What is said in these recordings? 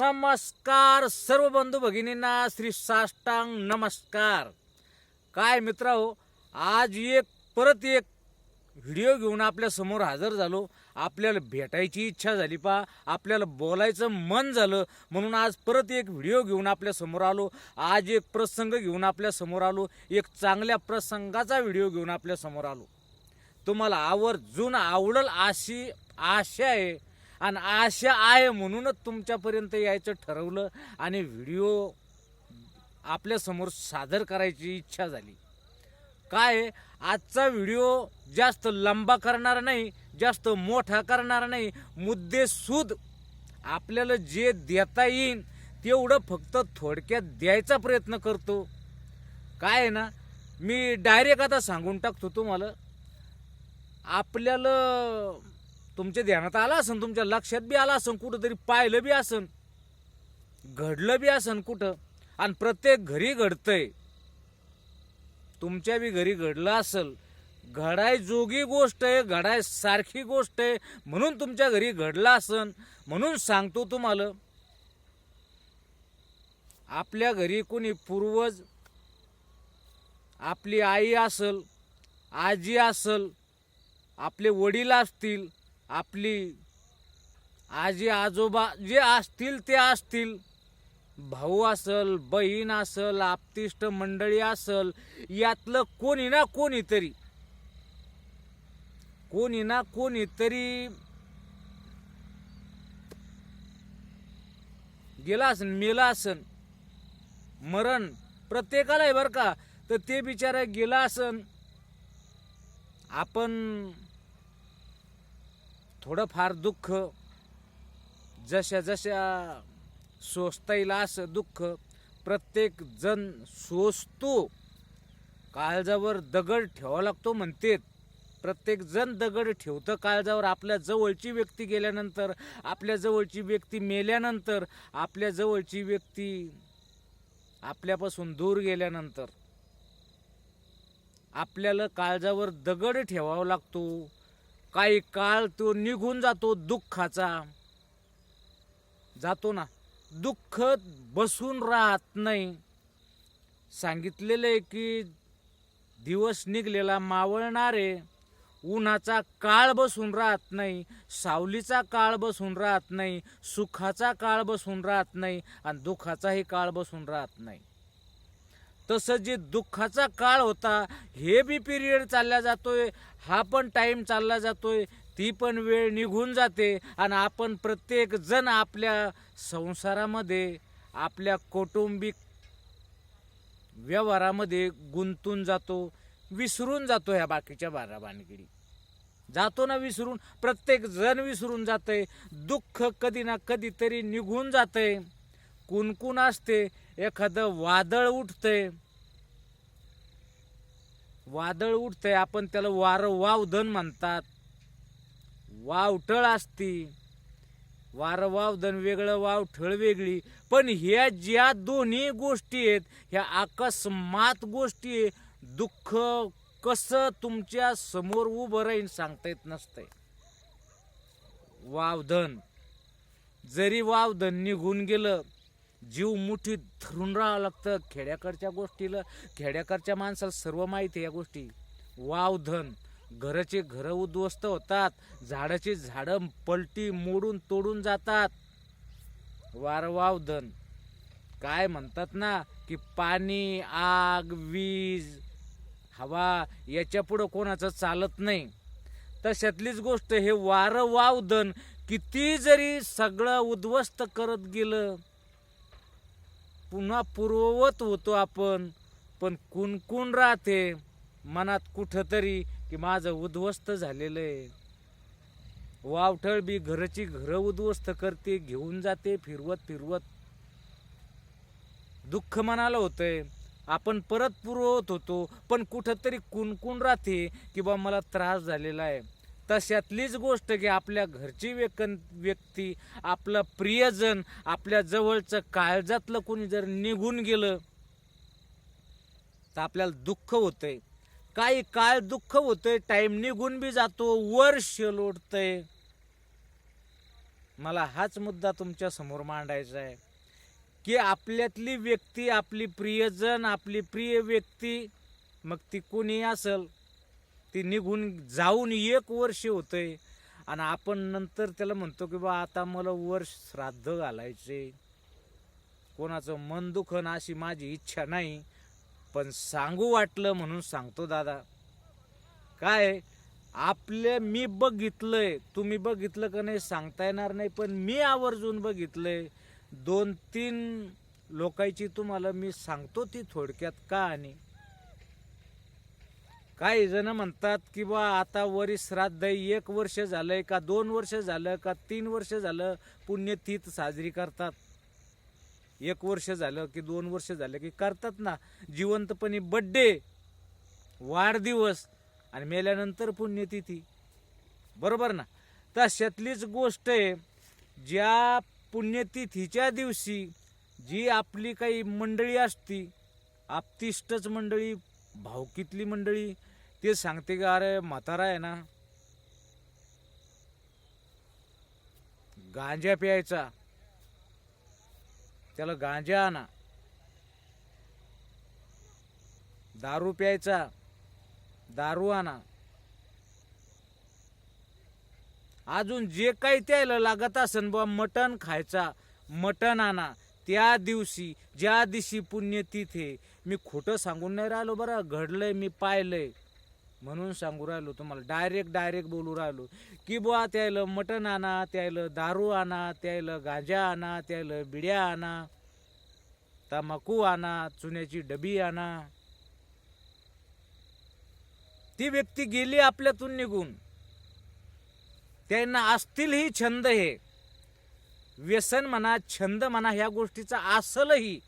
नमस्कार सर्व बंधू भगिनींना श्री साष्टांग नमस्कार. काय मित्र हो आज एक परत एक व्हिडिओ घेऊन आपल्यासमोर हजर झालो. आपल्याला भेटायची इच्छा झाली पा. आपल्याला बोलायचं मन झालं. म्हणून आज परत एक व्हिडिओ घेऊन आपल्यासमोर आलो. आज एक प्रसंग घेऊन आपल्यासमोर आलो. एक चांगल्या प्रसंगाचा व्हिडिओ घेऊन आपल्यासमोर आलो. तुम्हाला आवर्जून आवडल अशी आशा आहे आणि आशा आहे म्हणूनच तुमच्यापर्यंत यायचं ठरवलं आणि व्हिडिओ आपल्यासमोर सादर करायची इच्छा झाली. काय? आहे, आजचा व्हिडिओ जास्त लंबा करणार नाही जास्त मोठा करणार नाही. मुद्देसूद आपल्याला जे देता येईल तेवढं फक्त थोडक्यात द्यायचा प्रयत्न करतो. काय आहे ना मी डायरेक्ट आता सांगून टाकतो तुम्हाला. आपल्याला तुमच्या ध्यानात आलं असन तुमच्या लक्षात बी आलं असन कुठंतरी पाहिलं बी असन. घडलं बी असन कुठं? आणि प्रत्येक घरी घडतंय. तुमच्या बी घरी घडलं असल घडाय जोगी गोष्ट आहे घडाय सारखी गोष्ट आहे. म्हणून तुमच्या घरी घडलं असन म्हणून सांगतो तुम्हाला आपल्या घरी कोणी पूर्वज आपली आई असल आजी असल आपले वडील असतील आपली आजी आजोबा जे असतील ते असतील. भाऊ असल बहीण असल आपतिष्ट मंडळी असल यातलं कोणी ना कोणीतरी कोणी ना कोणीतरी गेला असन मेला असन. मरण प्रत्येकाला आहे बरं का तर ते बिचारा गेला असन. आपण थोडंफार दुःख जशा जशा सोसता येईल असं दुःख प्रत्येक जण सोसतो. काळजावर दगड ठेवावा लागतो म्हणतेत. प्रत्येक जण दगड ठेवतं काळजावर. आपल्या जवळची व्यक्ती गेल्यानंतर आपल्या जवळची व्यक्ती मेल्यानंतर आपल्या जवळची व्यक्ती आपल्यापासून दूर गेल्यानंतर. आपल्याला काळजावर दगड ठेवावा लागतो. काही काळ तो निघून जातो दुःखाचा. जातो ना दुःख बसून राहत नाही. सांगितलेलं आहे की दिवस निघलेला मावळणारे उन्हाचा काळ बसून राहत नाही सावलीचा काळ बसून राहत नाही सुखाचा काळ बसून राहत नाही आणि दुःखाचाही काळ बसून राहत नाही. तसं जे दुःखाचा काळ होता हे बी पिरियड चालला जातोय हा पण टाईम चालला जातोय ती पण वेळ निघून जाते आणि आपण प्रत्येक जण आपल्या संसारामध्ये आपल्या कौटुंबिक व्यवहारामध्ये गुंतून जातो विसरून जातो ह्या बाकीच्या बाराबाणगिरी जातो ना विसरून प्रत्येक जण विसरून जातंय दुःख कधी ना कधीतरी निघून जातंय. कुणकुण असते एखादं वादळ उठतंय. वादळ उठतंय आपण त्याला वार वावधन म्हणतात. वावटळ असती. वार वावधन वेगळं वावठळ वेगळी. पण ह्या ज्या दोन्ही गोष्टी आहेत ह्या अकस्मात गोष्टी आहे दुःख कसं तुमच्यासमोर उभं राहीन सांगता येत नसतंय. वावधन जरी वावधन निघून गेलं जीव मुठी धरून राहावं लागतं. खेड्याकडच्या गोष्टीला खेड्याकडच्या माणसाला सर्व माहिती आहे या गोष्टी. वावधन घराचे घरं उद्ध्वस्त होतात. झाडाची झाडं पलटी मोडून तोडून जातात. वार वावधन काय म्हणतात ना की पाणी आग वीज हवा याच्या पुढं कोणाचं चालत नाही. तशातलीच गोष्ट हे वारं वावधन किती जरी सगळं उद्ध्वस्त करत गेलं पुन्हा पूर्ववत होतो आपण. पण कुणकुण राहते? मनात कुठंतरी की माझं उद्ध्वस्त झालेलं आहे. वावठळ बी घरची घरं उद्ध्वस्त करते घेऊन जाते फिरवत फिरवत. दुःख मनाला होतंय. आपण परत पुरवत होतो पण कुठंतरी कुणकुण राहते की बा मला त्रास झालेला आहे. तशातलीच गोष्ट की आपल्या घरची व्यकन व्यक्ती आपलं प्रियजन आपल्या जवळचं काळजातलं कोणी जर निघून गेलं तर आपल्याला दुःख होतंय. काही काळ दुःख होतंय टाईम निघून बी जातो वर्ष लोटतंय. मला हाच मुद्दा तुमच्यासमोर मांडायचा आहे. की आपल्यातली व्यक्ती आपली प्रियजन आपली प्रिय व्यक्ती मग ती कोणी असल ती निघून जाऊन एक वर्ष होतंय. आणि आपण नंतर त्याला म्हणतो की बा आता मला वर्ष श्राद्ध घालायचे कोणाचं मन दुखन अशी माझी इच्छा नाही. पण सांगू वाटलं म्हणून सांगतो दादा. काय? आपले मी बघितलंय. तुम्ही बघितलं का नाही सांगता येणार नाही पण मी आवर्जून बघितलंय. दोन तीन लोकांची तुम्हाला मी सांगतो ती थोडक्यात का आणि काही जण म्हणतात की बा आता वरी श्राद्ध एक वर्ष झालंय का दोन वर्ष झालं का तीन वर्ष झालं? पुण्यतिथ साजरी करतात. एक वर्ष झालं की दोन वर्ष झालं की करतात ना. जिवंतपणी बड्डे वाढदिवस आणि मेल्यानंतर पुण्यतिथी बरोबर ना? तशातलीच गोष्ट आहे ज्या पुण्यतिथीच्या दिवशी जी आपली काही मंडळी असती आपतिष्टच मंडळी भावकीतली मंडळी ते सांगते का अरे म्हातारा आहे ना गांजा प्यायचा. त्याला गांजा आणा. दारू प्यायचा. दारू आणा. अजून जे काही त्याला लागत असन बुवा मटण खायचा. मटण आणा. त्या दिवशी ज्या दिवशी पुण्यतिथे मी खोटं सांगून नाही राहिलो बरं. घडलंय मी पाहिलंय. म्हणून सांगू राहिलो तुम्हाला डायरेक्ट डायरेक्ट बोलू राहिलो. की बुवा त्यायलं मटण आणा त्यायलं दारू आणा त्यायलं गांजा आणा त्यायलं बिड्या आणा तमाकू आणा चुन्याची डबी आणा. ती व्यक्ती गेली आपल्यातून निघून. त्यांना असतीलही छंद हे. व्यसन म्हणा छंद म्हणा ह्या गोष्टीचा असलही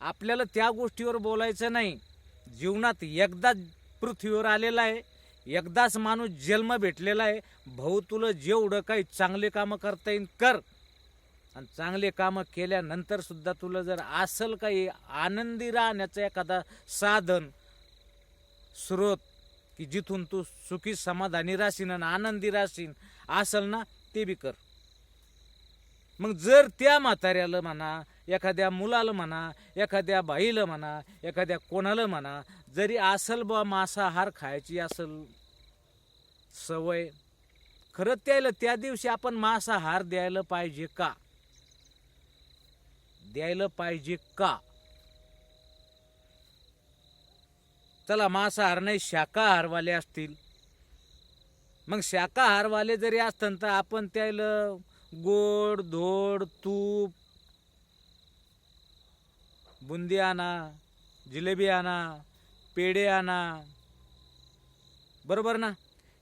आपल्याला त्या गोष्टीवर बोलायचं नाही. जीवनात एकदा पृथ्वीवर आलेला आहे. एकदाच माणूस जन्म भेटलेला आहे. भाऊ तुला जेवढं काही चांगले कामं करता येईल कर. आणि चांगले कामं केल्यानंतर सुद्धा तुला जर असल काही आनंदी राहण्याचं एखादा साधन स्रोत की जिथून तू सुखी समाधानी राशीन आणि आनंदी राहशील असल ना ते बी कर. मग जर त्या म्हाताऱ्याला म्हणा एखाद्या मुलाला म्हणा एखाद्या बाईला म्हणा एखाद्या कोणाला म्हणा जरी असल बा मांसाहार खायची असल सवय खरं त्याला त्या दिवशी आपण मांसाहार द्यायला पाहिजे का? द्यायला पाहिजे का? चला मांसाहार नाही शाकाहारवाले असतील. मग शाकाहारवाले जरी असतात तर आपण त्याला गोड धोड तूप बुंदी आणा जिलेबी आणा पेढे आणा. बरोबर ना?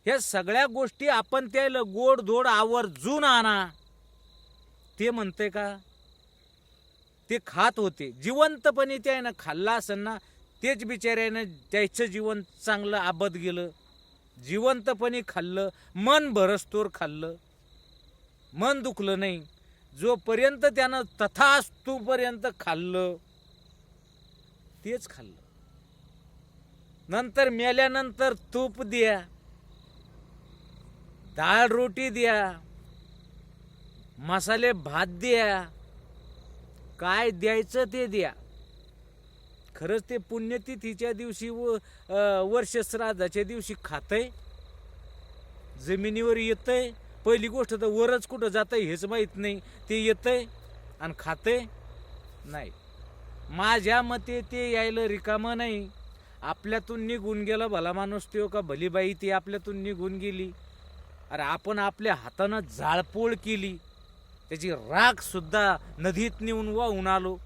ह्या सगळ्या गोष्टी आपण त्याला गोड धोड आवर्जून आणा. ते म्हणते का? ते खात होते. जिवंतपणे त्यानं खाल्ला असेल ना तेच बिचाऱ्यानं त्याचं जीवन चांगलं आबत गेलं. जिवंतपणे खाल्लं मन भरस्तोर खाल्लं. मन दुखलं नाही. जोपर्यंत त्यानं तथास्तूपर्यंत खाल्लं तेच खाल्लं. नंतर मेल्यानंतर तूप द्या डाळ रोटी द्या मसाले भात द्या काय द्यायचं ते द्या. खरंच ते पुण्यतिथीच्या दिवशी व अं, वर्ष श्राद्धाच्या दिवशी खातंय जमिनीवर येतंय पहिली गोष्ट तर वरच कुठं जातंय हेच माहीत नाही. ते येतंय आणि खातंय नाही. माझ्या मते ते यायला रिकामं नाही. आपल्यातून निघून गेला भला माणूस तो का भली बाई ती आपल्यातून निघून गेली. अरे आपण आपल्या हातानं जाळपोळ केली. त्याची राखसुद्धा नदीत नेऊन वाहून आलो.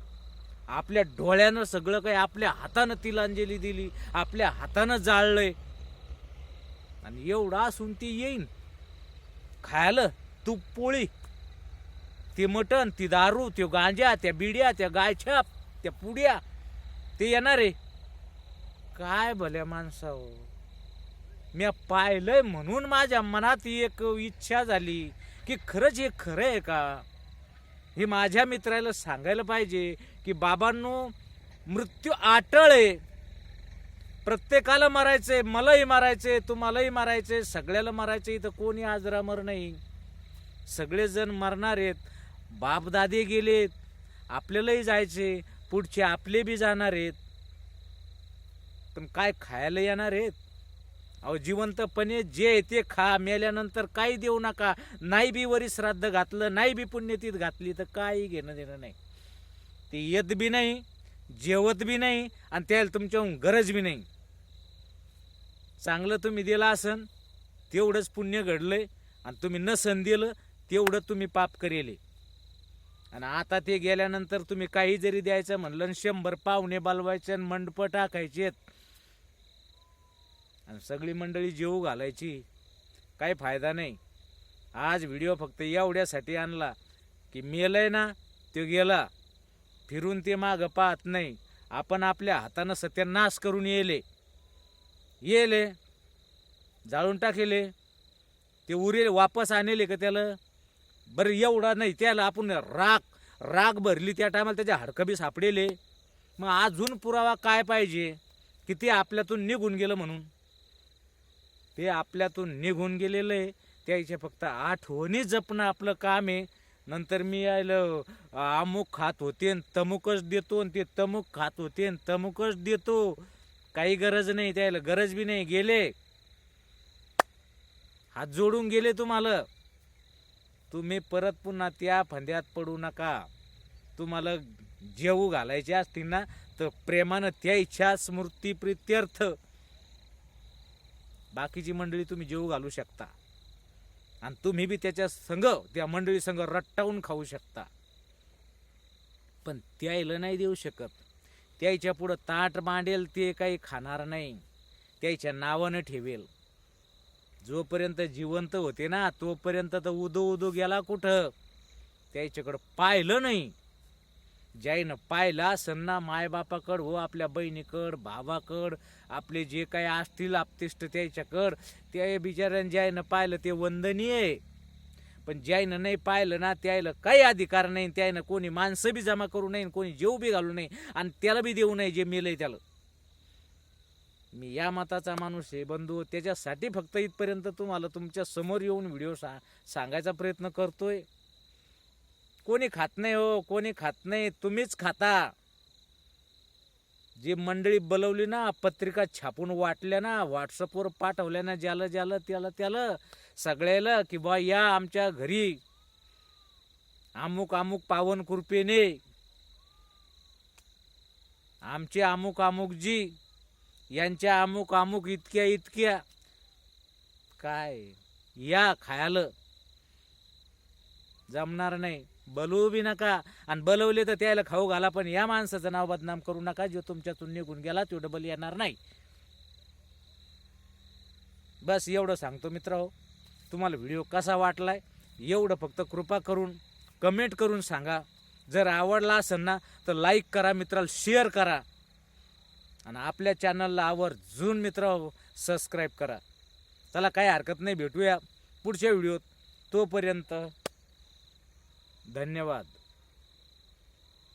आपल्या डोळ्यानं सगळं काही आपल्या हातानं तिलांजली दिली. आपल्या हातानं जाळलंय. आणि एवढा असून ती येईन. खायला तूप पोळी. ते मटण ती दारू ते गांजा त्या बिड्या त्या गायछाप त्या पुड्या ते येणार आहे. काय भल्या माणसा मी पाहिलंय म्हणून माझ्या मनात एक इच्छा झाली की खरंच हे खरं आहे का? हे माझ्या मित्राला सांगायला पाहिजे की बाबांनो मृत्यू आटळ आहे. प्रत्येकाला मारायचे मलाही मारायचे तुम्हालाही मारायचे सगळ्याला मारायचे इथं कोणी आजरामर नाही. सगळेजण मरणार आहेत. बापदादे गेलेत आपल्यालाही जायचे पुढचे आपले बी जाणार आहेत. पण काय खायला येणार आहेत? अहो जिवंतपणे जे आहे ते खा मेल्यानंतर काही देऊ नका. नाही बी वरी श्राद्ध घातलं नाही बी पुण्यतीत घातली तर काही घेणं देणं नाही. ते येत बी नाही. जेवत बी नाही आणि त्याला तुमच्याहून गरज बी नाही. चांगलं तुम्ही दिलं असन तेवढंच पुण्य घडलं आहे आणि तुम्ही नसन दिलं तेवढं तुम्ही पाप करेले. आणि आता ते गेल्यानंतर तुम्ही काही जरी द्यायचं म्हणलं शंभर पाहुणे बालवायचे आणि मंडप टाकायचे आणि सगळी मंडळी जेऊ घालायची काही फायदा नाही. आज व्हिडिओ फक्त एवढ्यासाठी आणला की मेलय ना तो गेला. फिरून ते मागं पाहत नाही. आपण आपल्या हातानं सत्यानाश करून येले. येले. जाळून टाकेले. ते उरेल वापस आणले का त्याला? बरं एवढा नाही त्याला आपण राग राग भरली त्या टायमाला त्याच्या हडकबी सापडेले. मग अजून पुरावा काय पाहिजे? की ते आपल्यातून निघून गेलं म्हणून? ते आपल्यातून निघून गेलेलं आहे. त्याचे फक्त आठवणी जपणं आपलं काम आहे. नंतर मी यायला अमुक खात होते न तमुकच देतो आणि ते तमुक खात होते तमुकच देतो. काही गरज नाही त्याला गरज बी नाही गेले. हात जोडून गेले तुम्हाला. तुम्ही परत पुन्हा त्या फंद्यात पडू नका. तुम्हाला जेवू घालायचे असतील ना तर प्रेमानं त्या इच्छा स्मृती प्रित्यर्थ. बाकीची मंडळी तुम्ही जेवू घालू शकता. आणि तुम्ही बी त्याच्या संघ त्या मंडळी संघ रट्टावून खाऊ शकता. पण त्याला नाही देऊ शकत. त्याच्या पुढं ताट मांडेल ते काही खाणार नाही. त्याच्या नावानं ठेवेल. जोपर्यंत जिवंत होते ना तोपर्यंत तर उदो उदो गेला कुठं? त्याच्याकडं पाहिलं नाही. ज्याईनं पाहिलं असन ना मायबापाकड हो आपल्या बहिणीकड भावाकड आपले जे काही असतील आपतिष्ट त्याच्याकड त्या बिचाऱ्यानं ज्याईनं पाहिलं ते वंदनीय आहे. पण ज्याईनं नाही पाहिलं ना त्याला काही अधिकार नाही त्यानं कोणी माणसं बी जमा करू नये कोणी जेव बी घालू नये आणि त्याला बी देऊ नये जे मेलंय त्याला. मी या मताचा माणूस आहे बंधू. त्याच्यासाठी फक्त इथपर्यंत तुम्हाला तुमच्यासमोर येऊन व्हिडिओ सा सांगायचा प्रयत्न करतोय. कोणी खात नाही हो कोणी खात नाही तुम्हीच खाता. जी मंडळी बोलवली ना पत्रिका छापून वाटल्या ना व्हॉट्सअपवर पाठवल्या ना ज्याला ज्याला त्याला त्याला सगळ्याला की बा या आमच्या घरी. अमुक अमुक पावन कृपेने आमचे अमुक अमुक जी यांच्या अमुक अमुक इतक्या इतक्या. काय? या खायला. जमणार नाही. बलवू बी नका आणि बलवले तर त्याला खाऊ घाला पण या माणसाचं नाव बदनाम करू नका. जो तुमच्यातून निघून गेला तो डबल येणार नाही. बस एवढं सांगतो मित्र. तुम्हाला व्हिडिओ कसा वाटलाय? एवढं फक्त कृपा करून कमेंट करून सांगा. जर आवडला असेल ना तर लाईक करा मित्राला शेअर करा. आणि आपल्या चॅनलला आवर्जून मित्र सबस्क्राईब करा. चला काही हरकत नाही भेटूया पुढच्या व्हिडिओत. तोपर्यंत धन्यवाद.